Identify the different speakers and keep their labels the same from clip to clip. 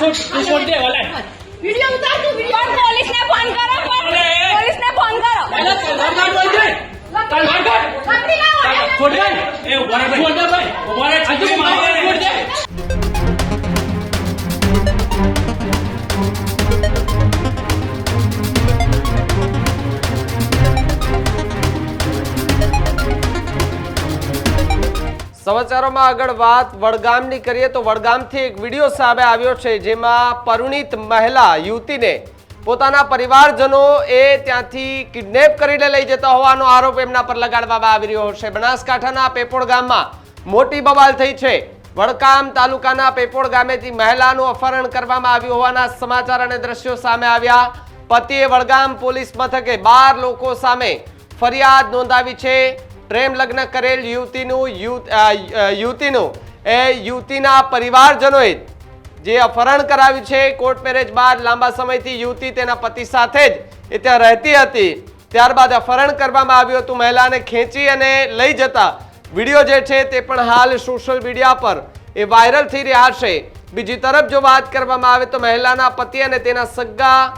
Speaker 1: છોડ તું છોડ દે વાલે.
Speaker 2: વિડિયો ઉતાર તું વિડિયો. પોલીસને ફોન કરો
Speaker 1: પોલીસ
Speaker 2: પોલીસને ફોન કરો.
Speaker 1: પહેલા તલવાર હોય છે તલવાર કાઢ.
Speaker 2: લકડી લાવો
Speaker 1: દે એ ઊભા રહે દે ઊભા રહે આજે દે
Speaker 3: સમાચારોમાં આગળ વાત. વડગામની કરીએ તો વડગામથી એક વીડિયો સામે આવ્યો છે, જેમાં પરિણીત મહિલા યુવતીને પોતાના પરિવારજનો એ ત્યાંથી કિડનેપ કરીને લઈ જતા હોવાનો આરોપ એમના પર લગાડવામાં આવી રહ્યો છે. બનાસકાંઠાના પેપોળ ગામમાં મોટી બબાલ થઈ છે. વડગામ તાલુકાના પેપોળ ગામેથી મહિલાનું અપહરણ કરવામાં આવ્યું હોવાના સમાચાર અને દ્રશ્યો સામે આવ્યા. પતિએ વડગામ પોલીસ મથકે બાર લોકો સામે ફરિયાદ નોંધાવી છે. પ્રેમ લગ્ન કરેલ યુવતીનું યુવતીનું, એ યુવતીના પરિવારજનોએ જે અપહરણ કરાવ્યું છે, કોર્ટ મેરેજ બાદ લાંબા સમયથી યુવતી તેના પતિ સાથે જ એ ત્યાં રહેતી હતી. ત્યારબાદ અપહરણ કરવામાં આવ્યું હતું, મહિલાને ખેંચી અને લઈ જતા વીડિયો જે છે તે પણ હાલ સોશિયલ મીડિયા પર એ વાયરલ થઈ રહ્યા છે. બીજી તરફ જો વાત કરવામાં આવે તો મહિલાના પતિ અને તેના સગા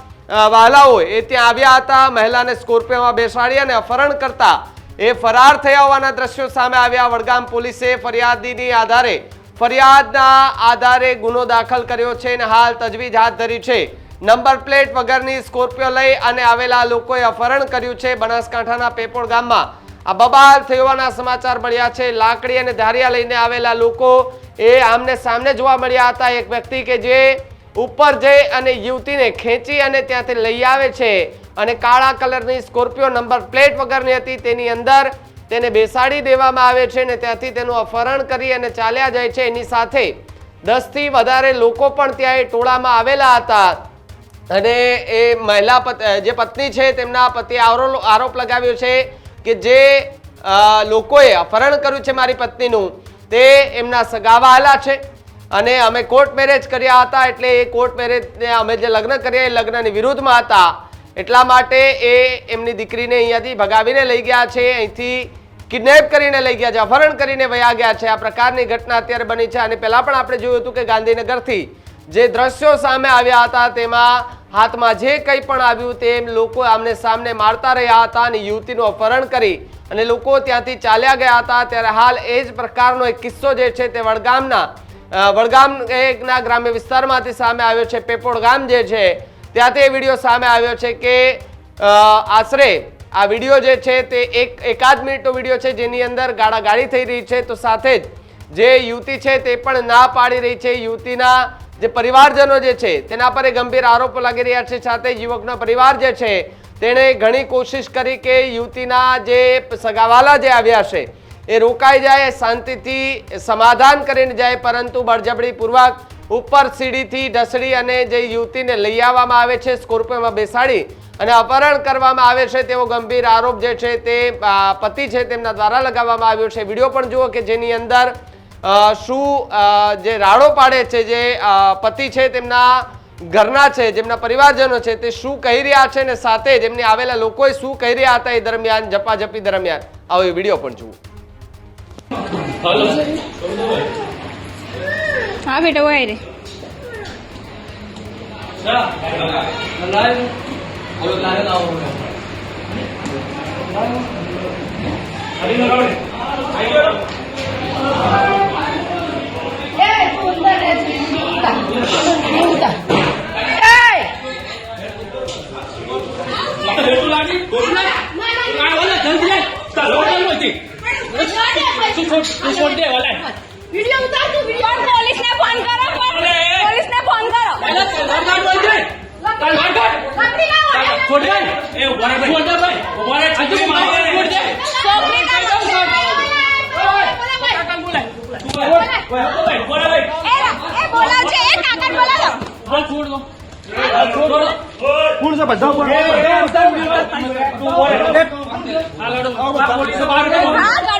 Speaker 3: વાલાઓ એ ત્યાં આવ્યા હતા. મહિલાને સ્કોર્પિયોમાં બેસાડી અને અપહરણ કરતા એ ફરાર થયા હોવાના દ્રશ્યો સામે આવ્યા. વડગામ પોલીસે ફરિયાદીની આધારે, ફરિયાદના આધારે ગુનો દાખલ કર્યો છે અને હાલ તજવીજ હાથ ધરી છે. નંબર પ્લેટ વગરની સ્કોર્પિયો લઈ અને આવેલા લોકોએ અપહરણ કર્યું છે બનાસકાંઠાના પેપોડ ગામમાં. આ બબાલ હોવાના સમાચાર મળ્યા છે. લાકડી અને ધારિયા લઈને આવેલા લોકો એ આમને સામને જોવા મળ્યા હતા. એક વ્યક્તિ કે જે ઉપર જઈ અને યુવતીને ખેંચી અને ત્યાંથી લઈ આવે છે. અને કાળા કલરની સ્કોર્પિયો નંબર પ્લેટ વગરની હતી. તેની અંદર તેને બેસાડી દેવામાં આવે છે અને ત્યાંથી તેનું અપહરણ કરી અને ચાલ્યા જાય છે. એની સાથે દસથી વધારે લોકો પણ ત્યાં એ ટોળામાં આવેલા હતા. અને એ મહિલા પત- જે પત્ની છે તેમના આરો- આરોપ લગાવ્યો છે કે જે લોકોએ અપહરણ કર્યું છે મારી પત્નીનું, તે એમના સગાવાલા છે. અને અમે કોર્ટ મેરેજ કર્યા હતા એટલે એ કોર્ટ મેરેજને અમે જે લગ્ન કર્યા એ લગ્નની વિરુદ્ધમાં હતા. એટલા માટે એ એમની દીકરીને અહીંયાથી ભગાવીને લઈ ગયા છે, અહીંથી કિડનેપ કરીને લઈ ગયા છે, અપહરણ કરીને વયા ગયા છે. આ પ્રકારની ઘટના અત્યારે બની છે અને પહેલાં પણ આપણે જોયું હતું કે ગાંધીનગરથી જે દ્રશ્યો સામે આવ્યા હતા, તેમાં હાથમાં જે કંઈ પણ આવ્યું તેમ લોકો આમને સામને મારતા રહ્યા હતા અને યુવતીનું અપહરણ કરી અને લોકો ત્યાંથી ચાલ્યા ગયા હતા. ત્યારે હાલ એ જ પ્રકારનો એક કિસ્સો જે છે તે વડગામના વડગામ એકના ગ્રામ્ય વિસ્તારમાંથી સામે આવ્યો છે. પેપોડ ગામ જે છે ત્યાંથી એ વીડિયો સામે આવ્યો છે કે આશરે આ વીડિયો જે છે તે એક એકાદ મિનિટનો વીડિયો છે જેની અંદર ગાળાગાળી થઈ રહી છે. તો સાથે જ જે યુવતી છે તે પણ ના પાડી રહી છે. યુવતીના જે પરિવારજનો જે છે તેના પર ગંભીર આરોપો લાગી રહ્યા છે. સાથે યુવકનો પરિવાર જે છે તેણે ઘણી કોશિશ કરી કે યુવતીના જે સગાવાલા જે આવ્યા છે એ રોકાઈ જાય, શાંતિથી સમાધાન કરીને જાય, પરંતુ બળજબરીપૂર્વક ઉપર સીડીથી ઢસડી અને જે યુવતીને લઈ આવવામાં આવે છે, સ્કોર્પિયોમાં બેસાડી અને અપહરણ કરવામાં આવે છે, તેવો ગંભીર આરોપ જે છે તે પતિ છે તેમના દ્વારા લગાવવામાં આવ્યો છે. વીડિયો પણ જુઓ કે જેની અંદર શું જે રાડો પાડે છે, જે પતિ છે તેમના ઘરના છે, જેમના પરિવારજનો છે, તે શું કહી રહ્યા છે ને સાથે જ એમને આવેલા લોકોએ શું કહી રહ્યા હતા એ દરમિયાન જપાજપી દરમિયાન. આવો એ વીડિયો પણ જુઓ.
Speaker 1: বেটা
Speaker 2: ওয়াই রে जल्दी चल વિડિયો ઉતાર તું વિડિયો. પોલીસને ફોન કરો! પોલીસને ફોન કરો. લકડી લાવો
Speaker 1: છોકરી
Speaker 2: એ એ બોલાવ છે. એ કાકા બોલાવો. હા ઘડિયાળ ઊભા રહો ઘડિયાળ ઊભા રહો
Speaker 4: મને ખબર નહીં હું નતો આવ્યો. એટલે મને કોણ આવ્યું?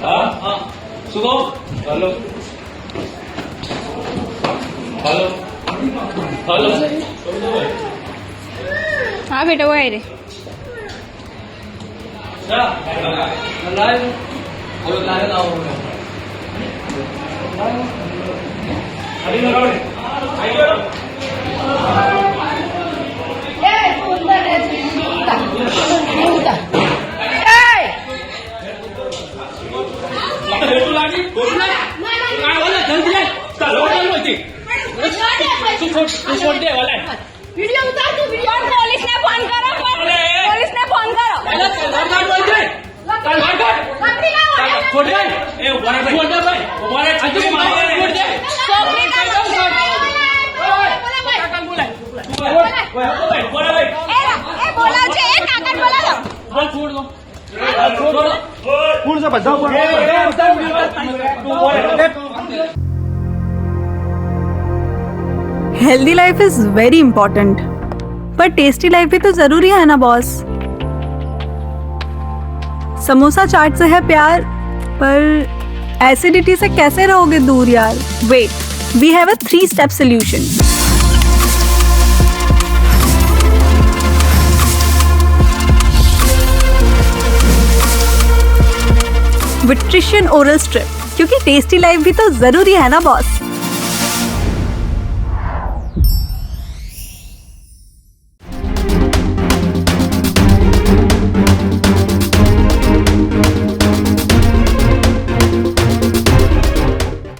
Speaker 1: હા શું કહું હાલો હાલો હાલો
Speaker 2: હા બેટા વય રે
Speaker 1: બેઠું લાગી ઓલા જલ્દી ઓલા નો ઓલા
Speaker 2: વિડિયો ઉતાર તું વિડિયો પોલીસ ને ફોન કરો પોલીસ ને ફોન કરો
Speaker 1: ચાલ, વરસાદ હોય છે. ચાલ, વરસાદ.
Speaker 2: પકડી લાવો
Speaker 1: છોડ દે. એ ઊભા ભાઈ. છોડ દે ભાઈ. ઊભા રહે. મારે છોડ દે.
Speaker 2: છોકરી ના
Speaker 1: છોડ, છોડ, કાકાને બોલાય.
Speaker 2: એ, એ,
Speaker 1: તું બોલ.
Speaker 5: Healthy life is very important पर टेस्टी लाइफ भी तो जरूरी है ना बॉस समोसा चाट से है प्यार पर एसिडिटी से कैसे रहोगे दूर यार wait we have a three step solution विट्रिशियन oral strip क्योंकि टेस्टी लाइफ भी तो जरूरी है ना बॉस